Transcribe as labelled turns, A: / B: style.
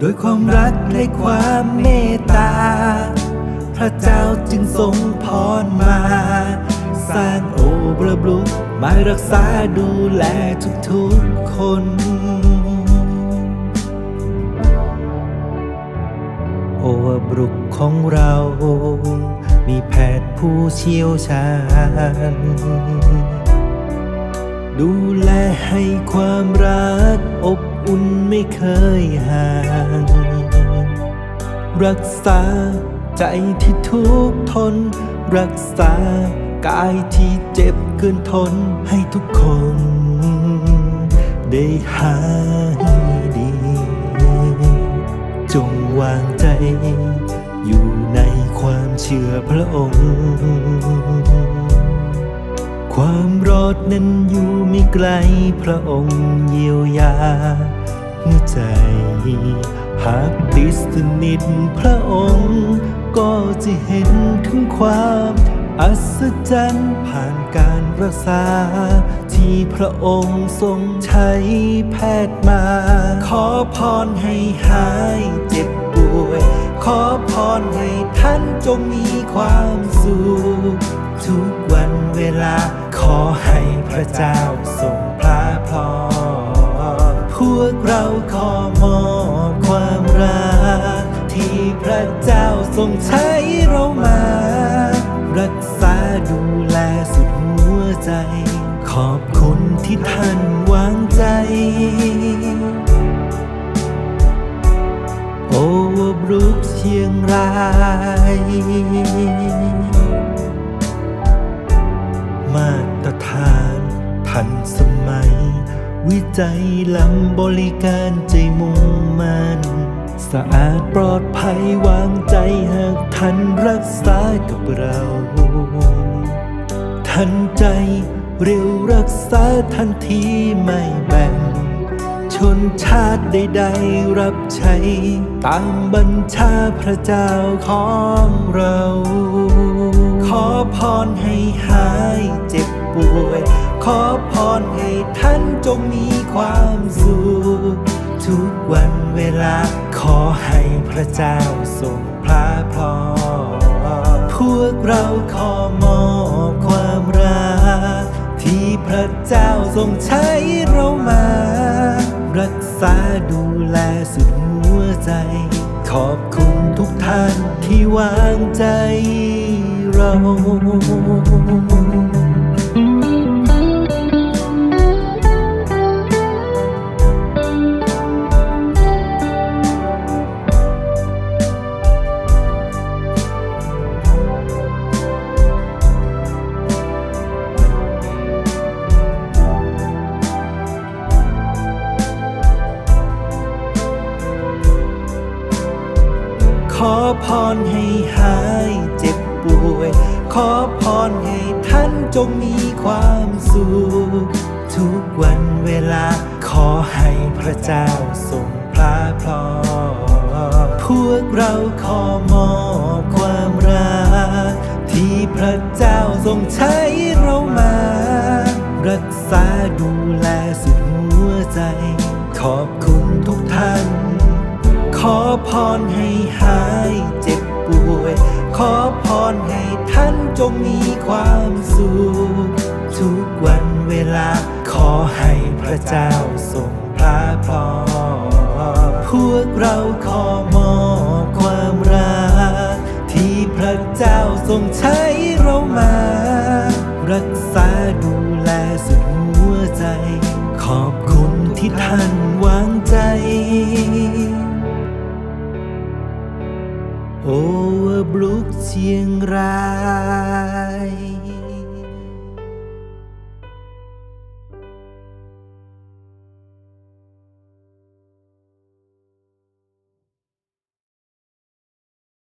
A: โดยความรักและความเมตตา พระเจ้าจึงทรงพรมา สร้างโอบระบลุกมารักษาดูแลทุกๆคนโอวบรุกของเรา มีแพทย์ผู้เชี่ยวชาญ ดูแลให้ความรักอบ อุ่นไม่เคยห่าง รักษาใจที่ทุกข์ทน รักษากายที่เจ็บเกินทนให้ทุกคน ได้หายดี จงวางใจ อยู่ในความเชื่อพระองค์ ความรอดนั้นอยู่ไม่ไกลพระองค์เยียวยาหัวใจ หากติดสนิทพระองค์ ก็จะเห็นถึงความอัศจรรย์ผ่านการรักษา ที่พระองค์ทรงใช้แพทย์มา ขอพรให้หายเจ็บป่วย ขอพรให้ท่านจงมีความสุข ลา ขอให้พระเจ้าทรงพระพรพวกเราขอมอบความรัก ที่พระเจ้าทรงใช้เรามา รักษาดูแลสุดหัวใจ ขอบคุณที่ท่านวางใจ โอวบรุกเชียงราย วิจัยล้ำบริการใจมุ่งมันสะอาดปลอดภัยวางใจหากท่านรักษากับเราทันใจเร็วรักษาทันทีไม่แบ่ง ชนชาติใดๆรับใช้ ตามบัญชาพระเจ้าของเรา ขอพรให้หายเจ็บป่วย อพรให้ท่านจงมีความสุขทุกวันเวลา ขอให้พระเจ้าทรงพระพรพวกเราขอมอบความรัก ที่พระเจ้าทรงใช้เรามา รักษาดูแลสุดหัวใจ ขอบคุณทุกท่านที่วางใจเรา พรให้หายเจ็บป่วย ขอพรให้ท่านจงมีความสุข ทุกวันเวลาขอให้พระเจ้าทรงพระพรพวกเราขอมอบความรัก ที่พระเจ้าทรงใช้เรามา รักษาดูแลสุดหัวใจ ขอบคุณทุกท่าน ขอพรให้หายเจ็บป่วย ขอพรให้ท่านจงมีความสุข ทุกวันเวลา ขอให้พระเจ้าทรงพระพรพวกเราขอมอบความรัก ที่พระเจ้าทรงใช้ เชียงราย